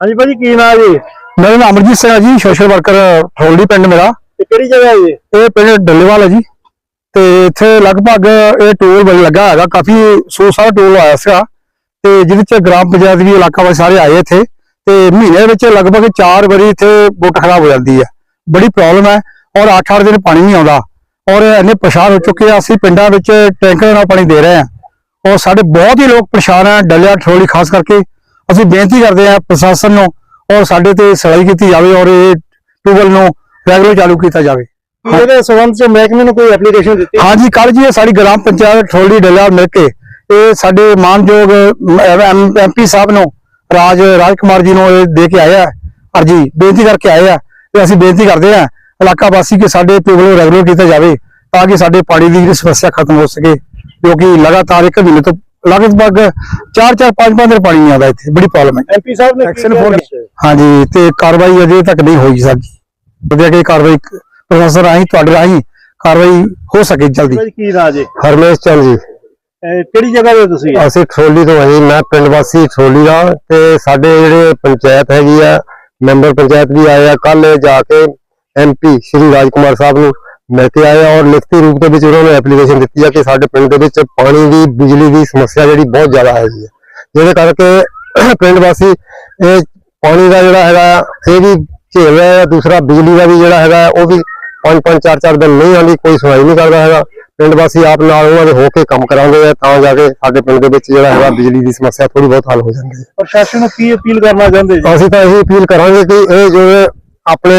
ਹਾਂਜੀ ਭਾਜੀ ਕੀ ਨਾਮ ਜੀ? ਮੇਰਾ ਨਾਮ ਅਮਰਜੀਤ ਸਿੰਘ ਹੈ ਜੀ ਸੋਸ਼ਲ ਵਰਕਰ ਠੋਲੜੀ ਪਿੰਡ ਮੇਰਾ। ਤੇ ਕਿਹੜੀ ਜਗ੍ਹਾ ਹੈ ਜੀ? ਇਹ ਪਿੰਡ ਡੱਲੇਵਾਲ ਹੈ ਜੀ। ਤੇ ਇੱਥੇ ਲਗਭਗ ਇਹ ਟੋਲ ਬਣ ਲੱਗਾ ਹੈਗਾ ਕਾਫੀ ਸੌ ਸਾਰਾ ਟੋਲ ਆਇਆ ਸੀਗਾ। ਤੇ ਜਿਹਦੇ ਚ ਗ੍ਰਾਮ ਪੰਚਾਇਤ ਵੀ ਇਲਾਕਾ ਵਾਲੇ ਸਾਰੇ ਆਏ ਇੱਥੇ। ਤੇ ਮਹੀਨੇ ਵਿੱਚ ਲਗਭਗ 4 ਵਾਰੀ ਇੱਥੇ ਬੁੱਟ ਖਰਾਬ ਹੋ ਜਾਂਦੀ ਹੈ। ਬੜੀ ਪ੍ਰੋਬਲਮ ਹੈ ਔਰ 8-8 ਦਿਨ ਪਾਣੀ ਨਹੀਂ ਆਉਂਦਾ। ਔਰ ਇੰਨੇ ਪਰੇਸ਼ਾਨ ਹੋ ਚੁੱਕੇ ਆ ਅਸੀਂ ਪਿੰਡਾਂ ਵਿੱਚ ਟੈਂਕਰ ਨਾਲ ਪਾਣੀ ਦੇ ਰਹੇ ਹਾਂ। ਔਰ ਸਾਡੇ ਬਹੁਤ ਹੀ ਲੋਕ ਪਰੇਸ਼ਾਨ ਆ ਡੱਲਿਆ ਠੋਲੀ ਖਾਸ ਕਰਕੇ ਅਸੀਂ ਬੇਨਤੀ ਕਰਦੇ ਹਾਂ ਪ੍ਰਸ਼ਾਸਨ ਨੂੰ ਔਰ ਸਾਡੇ ਤੇ ਸਲਾਈ ਕੀਤੀ ਜਾਵੇ ਔਰ ਇਹ ਟਿਊਬਲ ਨੂੰ ਰੈਗੂਲਰ ਚਾਲੂ ਕੀਤਾ ਜਾਵੇ। ਇਹਦੇ ਸੰਬੰਧ ਚ ਮਹਿਕਮੇ ਨੂੰ ਕੋਈ ਐਪਲੀਕੇਸ਼ਨ ਦਿੱਤੀ? ਹਾਂਜੀ ਕੱਲ ਜੀ ਇਹ ਸਾਡੀ ਗ੍ਰਾਮ ਪੰਚਾਇਤ ਠੋਲੀ ਡੱਲਾ ਮਿਲ ਕੇ ਇਹ ਸਾਡੇ ਮਾਨਯੋਗ ਐਮਪੀ ਸਾਹਿਬ ਨੂੰ ਰਾਜ ਰਾਜ ਕੁਮਾਰ ਜੀ ਨੂੰ ਇਹ ਦੇ ਕੇ ਆਏ ਆ ਅਰਜੀ ਬੇਨਤੀ ਕਰਕੇ ਆਏ ਆ ਤੇ ਅਸੀਂ ਬੇਨਤੀ ਕਰਦੇ ਆ ਇਲਾਕਾ ਵਾਸੀ ਕਿ ਸਾਡੇ ਟਿਊਬਲ ਨੂੰ ਰੈਗੂਲਰ ਕੀਤਾ ਜਾਵੇ ਤਾਂ ਕਿ ਸਾਡੇ ਪਾਣੀ ਦੀ ਜਿਹੜੀ ਸਮੱਸਿਆ ਖਤਮ ਹੋ ਸਕੇ ਕਿਉਂਕਿ ਲਗਾਤਾਰ ਇੱਕ ਮਹੀਨੇ ਤੋਂ ਲਗਭਗ 4-4 5-5 ਦਿਨ ਪਾਣੀ ਆਉਂਦਾ ਇੱਥੇ ਬੜੀ ਪ੍ਰੋਬਲਮ ਹੈ। ਐਮਪੀ ਸਾਹਿਬ ਨੇ ਐਕਸ਼ਨ ਫੋਰ ਹਾਂਜੀ ਤੇ ਕਾਰਵਾਈ ਅਜੇ ਤੱਕ ਨਹੀਂ ਹੋਈ ਸਰ ਜੀ ਵਧੀਆ ਕਿ ਕਾਰਵਾਈ ਪ੍ਰਸ਼ਾਸਨ ਰਾਹੀਂ ਤੁਹਾਡੇ ਰਾਹੀਂ ਕਾਰਵਾਈ ਹੋ ਸਕੇ ਜਲਦੀ। ਕੀ ਹਰਮੇਸ਼ ਚੰਦ ਜੀ। ਕਿਹੜੀ ਜਗ੍ਹਾ ਤੇ ਤੁਸੀਂ? ਅਸੀਂ ਠੋਲੀ ਤੋਂ ਜੀ ਮੈਂ ਪਿੰਡ ਵਾਸੀ ਠੋਲੀ ਦਾ ਤੇ ਸਾਡੇ ਜਿਹੜੇ ਪੰਚਾਇਤ ਹੈਗੀ ਆ ਮੈਂਬਰ ਪੰਚਾਇਤ ਵੀ ਆਏ ਆ ਕੱਲ ਜਾ ਕੇ ਐਮਪੀ ਸ਼੍ਰੀ ਰਾਜਕੁਮਾਰ ਸਾਹਿਬ ਨੂੰ ਮਿਲ ਕੇ ਆਏ ਔਰ ਲਿਖਤੀ ਰੂਪ ਦੇ ਵਿੱਚ ਉਹਨਾਂ ਨੂੰ ਐਪਲੀਕੇਸ਼ਨ ਦਿੱਤੀ ਆ ਕਿ ਸਾਡੇ ਪਿੰਡ ਦੇ ਵਿੱਚ ਪਾਣੀ ਦੀ ਬਿਜਲੀ ਦੀ ਸਮੱਸਿਆ ਜਿਹੜੀ ਬਹੁਤ ਜ਼ਿਆਦਾ ਹੈਗੀ ਹੈ ਜਿਹਦੇ ਕਰਕੇ ਪਿੰਡ ਵਾਸੀ ਇਹ ਪਾਣੀ ਦਾ ਜਿਹੜਾ ਹੈਗਾ ਇਹ ਵੀ ਝੇਲ ਰਿਹਾ ਹੈ ਦੂਸਰਾ ਬਿਜਲੀ ਦਾ ਵੀ ਜਿਹੜਾ ਹੈਗਾ ਉਹ ਵੀ ਪੰਜ ਪੰਜ ਚਾਰ ਚਾਰ ਦਿਨ ਨਹੀਂ ਆਉਂਦੀ ਕੋਈ ਸੁਣਾਈ ਨਹੀਂ ਕਰਦਾ ਹੈਗਾ। ਪਿੰਡ ਵਾਸੀ ਆਪ ਨਾਲ ਉਹਨਾਂ ਦੇ ਹੋ ਕੇ ਕੰਮ ਕਰਾਉਂਦੇ ਆ ਤਾਂ ਜਾ ਕੇ ਸਾਡੇ ਪਿੰਡ ਦੇ ਵਿੱਚ ਜਿਹੜਾ ਹੈਗਾ ਬਿਜਲੀ ਦੀ ਸਮੱਸਿਆ ਥੋੜੀ ਬਹੁਤ ਹੱਲ ਹੋ ਜਾਂਦੀ ਹੈ ਪ੍ਰਸ਼ਾਸਨ ਨੂੰ ਕੀ ਅਪੀਲ ਕਰਨਾ ਚਾਹੁੰਦੇ ਜੀ? ਅਸੀਂ ਤਾਂ ਇਹੀ ਅਪੀਲ ਕਰਾਂਗੇ ਕਿ ਇਹ ਜੋ ਆਪਣੇ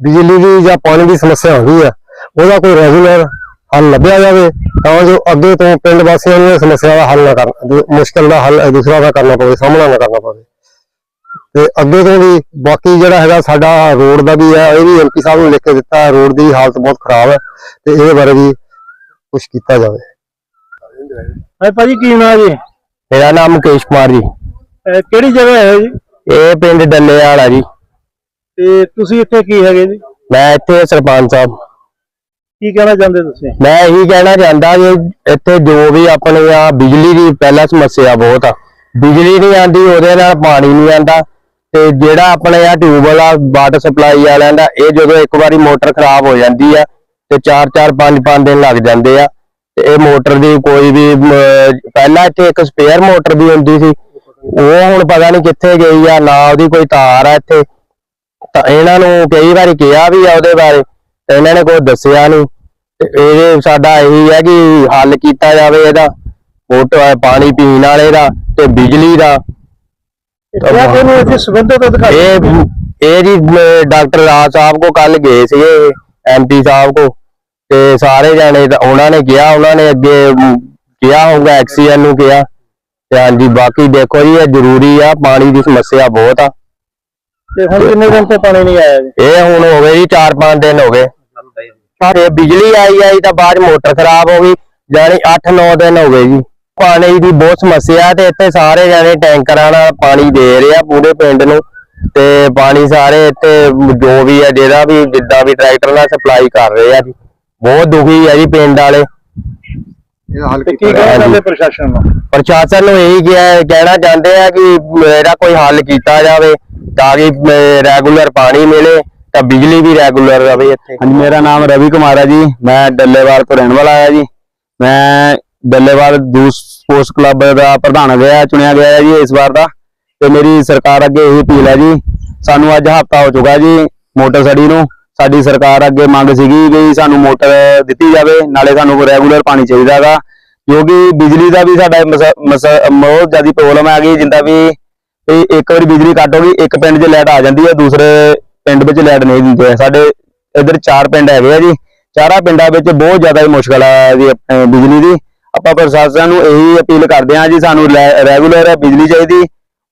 ਬਿਜਲੀ ਦੀ ਜਾਂ ਪਾਣੀ ਦੀ ਸਮੱਸਿਆ ਹੁੰਦੀ ਹੈ ਉਹਦਾ ਕੋਈ ਰੈਗੂਲਰ ਹੱਲ ਲੱਭਿਆ ਜਾਵੇ ਤਾਂ ਜੋ ਅੱਗੇ ਤੋਂ ਪਿੰਡ ਵਾਸੀਆਂ ਨੂੰ ਇਹ ਸਮੱਸਿਆ ਦਾ ਹੱਲ ਨਾ ਕਰਨ ਮੁਸ਼ਕਲ ਦਾ ਹੱਲ ਦੂਸਰਾ ਨਾ ਕਰਨਾ ਪਵੇ ਸਾਹਮਣਾ ਨਾ ਕਰਨਾ ਪਵੇ। ਤੇ ਅੱਗੇ ਤੋਂ ਵੀ ਬਾਕੀ ਜਿਹੜਾ ਹੈਗਾ ਸਾਡਾ ਰੋਡ ਦਾ ਵੀ ਹੈ ਇਹ ਵੀ ਐਮਪੀ ਸਾਹਿਬ ਨੂੰ ਲਿਖ ਕੇ ਦਿੱਤਾ ਹੈ ਰੋਡ ਦੀ ਹਾਲਤ ਬਹੁਤ ਖਰਾਬ ਹੈ ਤੇ ਇਹਦੇ ਬਾਰੇ ਵੀ ਕੁਝ ਕੀਤਾ ਜਾਵੇ। ਹਾਂ ਭਾਜੀ ਕੀ ਨਾਮ ਜੀ? ਮੇਰਾ ਨਾਮ ਮੁਕੇਸ਼ ਕੁਮਾਰ ਜੀ। ਕਿਹੜੀ ਜਗ੍ਹਾ ਹੈ ਜੀ? ਇਹ ਪਿੰਡ ਡੱਲੇਵਾਲ ਆ ਜੀ। ਤੇ ਤੁਸੀਂ ਇੱਥੇ ਕੀ ਹੈਗੇ ਜੀ? ਮੈਂ ਇੱਥੇ ਸਰਪੰਚ ਸਾਹਿਬ ਕੀ ਕਹਿਣਾ ਚਾਹੁੰਦੇ ਤੁਸੀਂ? ਮੈਂ ਇਹੀ ਕਹਿਣਾ ਚਾਹੁੰਦਾ ਕਿ ਇੱਥੇ ਜੋ ਵੀ ਆਪਣੇ ਆ ਬਿਜਲੀ ਦੀ ਪਹਿਲਾਂ ਸਮੱਸਿਆ ਬਹੁਤ ਆ। ਬਿਜਲੀ ਨਹੀਂ ਆਂਦੀ ਉਹਦੇ ਨਾਲ ਪਾਣੀ ਨਹੀਂ ਆਂਦਾ ਤੇ ਜਿਹੜਾ ਆਪਣੇ ਆ ਟਿਊਬਵੈਲ ਆ, ਵਾਟਰ ਸਪਲਾਈ ਵਾਲਿਆਂ ਦਾ, ਇਹ ਜਦੋਂ ਇੱਕ ਵਾਰੀ ਮੋਟਰ ਖਰਾਬ ਹੋ ਜਾਂਦੀ ਆ, ਤੇ 4-4 5-5 ਦਿਨ ਲੱਗ ਜਾਂਦੇ ਆ। ਤੇ ਇਹ ਮੋਟਰ ਦੀ ਕੋਈ ਵੀ ਪਹਿਲਾਂ ਇੱਥੇ ਇੱਕ ਸਪੇਅਰ ਮੋਟਰ ਵੀ ਹੁੰਦੀ ਸੀ। ਉਹ ਹੁਣ ਪਤਾ ਨਹੀਂ ਕਿੱਥੇ ਗਈ ਆ, ਨਾ ਉਹਦੀ ਕੋਈ ਤਾਰ ਆ ਇੱਥੇ। ਤਾਂ ਇਹਨਾਂ ਨੂੰ ਕਈ ਵਾਰੀ ਕਿਹਾ ਵੀ ਆ ਉਹਦੇ ਬਾਰੇ। ਤੇ ਇਹਨਾਂ ਨੇ ਕੋਈ ਦੱਸਿਆ ਨਹੀਂ ਤੇ ਇਹ ਸਾਡਾ ਇਹੀ ਹੈ ਕਿ ਹੱਲ ਕੀਤਾ ਜਾਵੇ ਇਹਦਾ। ਮੋਟਰ ਪਾਣੀ ਪੀਣ ਵਾਲੇ ਦਾ ਤੇ ਬਿਜਲੀ ਦਾ। ਕਿਹਾ ਸੰਬੰਧਿਤ ਅਧਿਕਾਰੀ ਇਹ ਇਹ ਜੀ ਡਾਕਟਰ ਰਾਜ ਸਾਹਿਬ ਕੋ ਕੱਲ ਗਏ ਸੀਗੇ ਐਮਪੀ ਸਾਹਿਬ ਕੋ। ਤੇ ਸਾਰੇ ਜਾਣੇ ਉਹਨਾਂ ਨੇ ਕਿਹਾ ਉਹਨਾਂ ਨੇ ਅੱਗੇ ਕਿਹਾ ਹੋਊਗਾ ਐਕਸੀਐਨ ਨੂੰ ਕਿਹਾ। ਤੇ ਹਾਂਜੀ ਬਾਕੀ ਦੇਖੋ ਜੀ ਇਹ ਜ਼ਰੂਰੀ ਆ ਪਾਣੀ ਦੀ ਸਮੱਸਿਆ ਬਹੁਤ ਆ। ਤੇ ਹੁਣ ਕਿੰਨੇ ਦਿਨ ਤੋਂ ਪਾਣੀ ਨਹੀਂ ਆਇਆ ਜੀ? ਇਹ ਹੁਣ ਹੋ ਗਏ ਜੀ 4-5 ਦਿਨ ਹੋ ਗਏ। ਤੇ ਬਿਜਲੀ ਆਈ ਆਈ ਤਾਂ ਬਾਅਦ 'ਚ ਮੋਟਰ ਖਰਾਬ ਹੋ ਗਈ। ਜਾਨੀ 8-9 ਦਿਨ ਹੋ ਗਏ ਜੀ। ਪਾਣੀ ਦੀ ਬਹੁਤ ਸਮੱਸਿਆ ਤੇ ਇੱਥੇ ਸਾਰੇ ਜਾਣੇ ਟੈਂਕਰਾਂ ਨਾਲ ਪਾਣੀ ਦੇ ਰਹੇ ਆ ਪੂਰੇ ਪਿੰਡ ਨੂੰ। ਤੇ ਪਾਣੀ ਸਾਰੇ ਇੱਥੇ ਜੋ ਵੀ ਹੈ ਜਿਹੜਾ ਵੀ ਜਿੱਦਾਂ ਵੀ ਟਰੈਕਟਰ ਨਾਲ ਸਪਲਾਈ ਕਰ ਰਹੇ ਆ ਜੀ। ਬਹੁਤ ਦੁਖੀ ਹੈ ਜੀ ਪਿੰਡ ਵਾਲੇ। ਕੀ ਚਾਹੁੰਦੇ ਪ੍ਰਸ਼ਾਸਨ ਨੂੰ? ਪ੍ਰਸ਼ਾਸਨ ਨੂੰ ਇਹੀ ਕਿਹਾ ਕਹਿਣਾ ਚਾਹੁੰਦੇ ਆ ਕਿ ਮੇਰਾ ਕੋਈ ਹੱਲ ਕੀਤਾ ਜਾਵੇ ਤਾਂ ਕਿ ਰੈਗੂਲਰ ਪਾਣੀ ਮਿਲੇ। ਤਾਂ ਬਿਜਲੀ ਵੀ ਰੈਗੂਲਰ ਰਵੇ ਇੱਥੇ। ਹਾਂਜੀ, ਮੇਰਾ ਨਾਮ ਰਵੀ ਕੁਮਾਰ ਹੈ ਜੀ। ਮੈਂ ਡੱਲੇਵਾਲ ਤੋਂ ਰਹਿਣ ਵਾਲਾ ਹਾਂ ਜੀ। ਮੈਂ ਡੱਲੇਵਾਲ ਦੂਸ ਸਪੋਰਟਸ ਕਲੱਬ ਦਾ ਪ੍ਰਧਾਨ ਗਿਆ, ਚੁਣਿਆ ਗਿਆ ਹੈ ਜੀ ਇਸ ਵਾਰ ਦਾ। ਤੇ ਮੇਰੀ ਸਰਕਾਰ ਅੱਗੇ ਇਹ ਅਪੀਲ ਹੈ ਜੀ। ਸਾਨੂੰ ਅੱਜ ਹਫਤਾ ਹੋ ਚੁੱਕਾ ਜੀ ਮੋਟਰ ਸੜੀ ਨੂੰ। ਸਾਡੀ ਸਰਕਾਰ ਅੱਗੇ ਮੰਗ ਸੀਗੀ ਵੀ ਸਾਨੂੰ ਮੋਟਰ ਦਿੱਤੀ ਜਾਵੇ, ਨਾਲੇ ਸਾਨੂੰ ਰੈਗੂਲਰ ਪਾਣੀ ਚਾਹੀਦਾ ਹੈਗਾ। ਕਿਉਂਕਿ ਬਿਜਲੀ ਦਾ ਵੀ ਸਾਡਾ ਬਹੁਤ ਜ਼ਿਆਦਾ ਪ੍ਰੋਬਲਮ ਆ ਗਈ, ਜਿੰਦਾ ਵੀ ਇੱਕ ਵਾਰੀ ਬਿਜਲੀ ਕੱਟ ਹੋ ਗਈ, ਇੱਕ ਪਿੰਡ 'ਚ ਲਾਈਟ ਆ ਜਾਂਦੀ ਹੈ ਦੂਸਰੇ ਪਿੰਡ ਵਿੱਚ ਲਾਈਟ ਨਹੀਂ ਦਿੰਦੇ ਸਾਡੇ ਇਧਰ ਚਾਰ ਪਿੰਡ ਹੈਗੇ ਆ ਜੀ। ਚਾਰਾਂ ਪਿੰਡਾਂ ਵਿੱਚ ਬਹੁਤ ਜ਼ਿਆਦਾ ਹੀ ਮੁਸ਼ਕਲ ਆ ਜੀ ਬਿਜਲੀ ਦੀ। ਆਪਾਂ ਪ੍ਰਸ਼ਾਸਨ ਨੂੰ ਇਹੀ ਅਪੀਲ ਕਰਦੇ ਹਾਂ ਜੀ, ਸਾਨੂੰ ਰੈਗੂਲਰ ਬਿਜਲੀ ਚਾਹੀਦੀ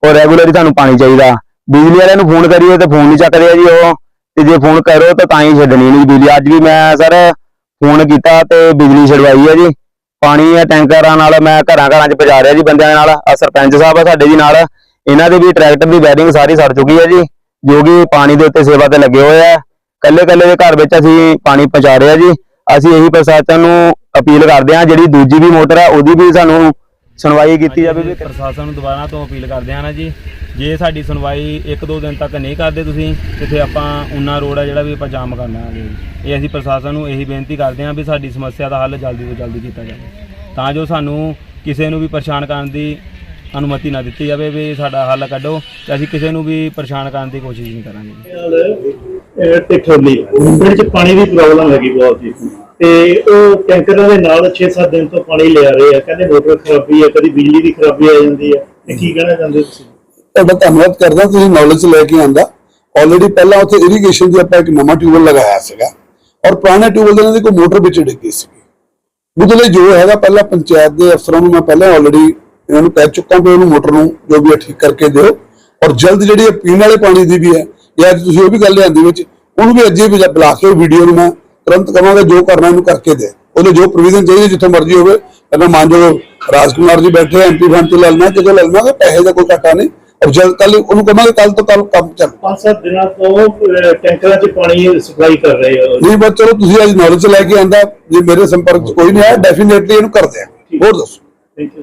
ਔਰ ਰੈਗੂਲਰ ਹੀ ਸਾਨੂੰ ਪਾਣੀ ਚਾਹੀਦਾ। ਬਿਜਲੀ ਵਾਲਿਆਂ ਨੂੰ ਫੋਨ ਕਰੀਏ ਤੇ ਫੋਨ ਨਹੀਂ ਚੱਕਦੇ ਆ ਜੀ ਉਹ। ਤੇ ਜੇ ਫੋਨ ਕਰੋ ਤਾਂ ਤਾਂ ਹੀ ਛੱਡਣੀ ਨਹੀਂ ਬਿਜਲੀ। ਅੱਜ ਵੀ ਮੈਂ ਸਰ ਫੋਨ ਕੀਤਾ ਤੇ ਬਿਜਲੀ ਛਡਵਾਈ ਹੈ ਜੀ। ਪਾਣੀ ਹੈ ਟੈਂਕਰਾਂ ਨਾਲ ਮੈਂ ਘਰਾਂ ਘਰਾਂ 'ਚ ਪਹੁੰਚਾ ਰਿਹਾ ਜੀ ਬੰਦਿਆਂ ਨਾਲ। ਆ ਸਰਪੰਚ ਸਾਹਿਬ ਆ ਸਾਡੇ ਜੀ ਨਾਲ। ਇਹਨਾਂ ਦੇ ਵੀ ਟਰੈਕਟਰ ਦੀ ਵਾਇਰਿੰਗ ਸਾਰੀ ਸੜ ਚੁੱਕੀ ਹੈ ਜੀ। ਜੋ ਕਿ ਪਾਣੀ ਦੇ ਉੱਤੇ ਸੇਵਾ ਤੇ ਲੱਗੇ ਹੋਏ ਆ। ਕੱਲੇ ਕੱਲੇ ਦੇ ਘਰ ਵਿੱਚ ਅਸੀਂ ਪਾਣੀ ਪਹੁੰਚਾ ਰਹੇ ਆ ਜੀ। ਅਸੀਂ ਇਹੀ ਪ੍ਰਸ਼ਾਸਨ ਨੂੰ ਅਪੀਲ ਕਰਦੇ ਹਾਂ ਜਿਹੜੀ ਦੂਜੀ ਵੀ ਮੋਟਰ ਆ ਉਹਦੀ ਵੀ ਸਾਨੂੰ ਸੁਣਵਾਈ ਕੀਤੀ ਜਾਵੇ। ਵੀ ਪ੍ਰਸ਼ਾਸਨ ਨੂੰ ਦੁਬਾਰਾ ਤੋਂ ਅਪੀਲ ਕਰਦੇ ਹਾਂ ਨਾ ਜੀ ਜੇ ਸਾਡੀ ਸੁਣਵਾਈ ਇੱਕ ਦੋ ਦਿਨ ਤੱਕ ਨਹੀਂ ਕਰਦੇ ਤੁਸੀਂ ਤੇ ਫਿਰ ਆਪਾਂ ਉਨਾ ਰੋਡ ਆ ਜਿਹੜਾ ਵੀ ਆਪਾਂ ਜਾਮ ਕਰਨਾ ਹੈ। ਇਹ ਅਸੀਂ ਪ੍ਰਸ਼ਾਸਨ ਨੂੰ ਇਹੀ ਬੇਨਤੀ ਕਰਦੇ ਹਾਂ ਵੀ ਸਾਡੀ ਸਮੱਸਿਆ ਦਾ ਹੱਲ ਜਲਦੀ ਤੋਂ ਜਲਦੀ ਕੀਤਾ ਜਾਵੇ। ਤਾਂ ਜੋ ਸਾਨੂੰ ਕਿਸੇ ਨੂੰ ਵੀ ਪਰੇਸ਼ਾਨ ਕਰਨ ਦੀ ਅਨੁਮਤੀ ਨਾ ਦਿੱਤੀ ਜਾਵੇ ਵੀ ਸਾਡਾ ਹੱਲ ਕੱਢੋ ਤੇ ਅਸੀਂ ਕਿਸੇ ਨੂੰ ਵੀ ਪਰੇਸ਼ਾਨ ਕਰਨ ਦੀ ਕੋਸ਼ਿਸ਼ ਨਹੀਂ ਕਰਾਂਗੇ। ਨਾਲ ਟਿਕਟੋਲੀ ਪਿੰਡ ਚ ਪਾਣੀ ਦੀ ਪ੍ਰੋਬਲਮ ਹੈਗੀ ਬਹੁਤ ਜੀ। ਤੇ ਉਹ ਟੈਂਕਰਾਂ ਦੇ ਨਾਲ 6-7 ਦਿਨ ਤੋਂ ਪਾਣੀ ਲਿਆ ਰਹੇ ਆ। ਕਹਿੰਦੇ ਮੋਟਰ ਖਰਾਬੀ ਹੈ ਕਦੀ ਬਿਜਲੀ ਦੀ ਖਰਾਬੀ ਆ ਜਾਂਦੀ ਹੈ ਇਹ ਕੀ ਕਹਿਣਾ ਚਾਹੁੰਦੇ ਤੁਸੀਂ? ਤੁਹਾਡਾ ਧੰਨਵਾਦ ਕਰਦਾ ਤੁਸੀਂ ਨੌਲੇਜ ਲੈ ਕੇ ਆਂਦਾ। ਆਲਰੇਡੀ ਪਹਿਲਾਂ ਉੱਥੇ ਇਰੀਗੇਸ਼ਨ ਦੀ ਆਪਾਂ ਇੱਕ ਨਵਾਂ ਟਿਊਬਲ ਲਗਾਇਆ ਸੀਗਾ। ਔਰ ਪੁਰਾਣੇ ਟਿਊਬਲ ਦੇ ਦੀ ਕੋਈ ਮੋਟਰ ਵਿੱਚ ਡਿੱਗੀ ਸੀਗੀ। ਉਹਦੇ ਲਈ ਜੋ ਹੈਗਾ ਪਹਿਲਾਂ ਪੰਚਾਇਤ ਦੇ ਅਫਸਰਾਂ ਨੂੰ ਮੈਂ ਪਹਿਲਾਂ ਆਲਰੇਡੀ ਇਹਨਾਂ ਨੂੰ ਕਹਿ ਚੁੱਕਾ ਕਿ ਉਹਨੂੰ ਮੋਟਰ ਨੂੰ ਜੋ ਵੀ ਹੈ ਠੀਕ ਕਰਕੇ ਦਿਓ। ਔਰ ਜਲਦ ਜਿਹੜੀ ਪੀਣ ਵਾਲੇ ਪਾਣੀ ਦੀ ਵੀ ਹੈ ਜਾਂ ਅੱਜ ਤੁਸੀਂ ਉਹ ਵੀ ਗੱਲ ਲਿਆਂਦੀ ਵਿੱਚ ਉਹਨੂੰ ਵੀ ਅੱਜੇ ਵੀ ਬੁਲਾ ਕੇ ਵੀਡੀਓ ਨੂੰ ਮੈਂ ਤੁਰੰਤ ਕਹਾਂਗਾ ਜੋ ਕਰਨਾ ਇਹਨੂੰ ਕਰਕੇ ਦੇ। ਉਹਦੇ ਜੋ ਪ੍ਰੋਵੀਜ਼ਨ ਚਾਹੀਦੀ ਜਿੱਥੇ ਮਰਜ਼ੀ ਹੋਵੇ ਪਹਿਲਾਂ ਮਾਨਯੋਗ ਰਾਜਕੁਮਾਰ ਜੀ ਬੈਠੇ ਐਮਪੀ ਫੰਡ ਤੋਂ ਲੈ ਲੈਣਾ ਕਿ ਜੋ ਲੈਣਾ ਪੈਸੇ ਦਾ ਕੋਈ ਘਾਟਾ ਨਹੀਂ। ਔਰ ਜਲਦ ਕੱਲ ਉਹਨੂੰ ਕਹਾਂਗੇ ਕੱਲ ਤੋਂ ਕੱਲ ਕੰਮ ਚੱਲ। 5-7 ਦਿਨਾਂ ਤੋਂ ਟੈਂਕਰਾਂ 'ਚ ਪਾਣੀ ਸਪਲਾਈ ਕਰ ਰਹੇ ਹੋ। ਨਹੀਂ ਬਸ ਚਲੋ ਤੁਸੀਂ ਅੱਜ ਨੌਲੇਜ ਲੈ ਕੇ ਆਂਦਾ ਜੇ ਮੇਰੇ ਸੰਪਰਕ ਚ ਕੋਈ ਨਹੀਂ ਆਇਆ ਡੈਫੀਨੇਟਲੀ ਇਹਨੂੰ ਕਰਦੇ ਆ। ਹੋਰ ਦੱਸੋ। Thank you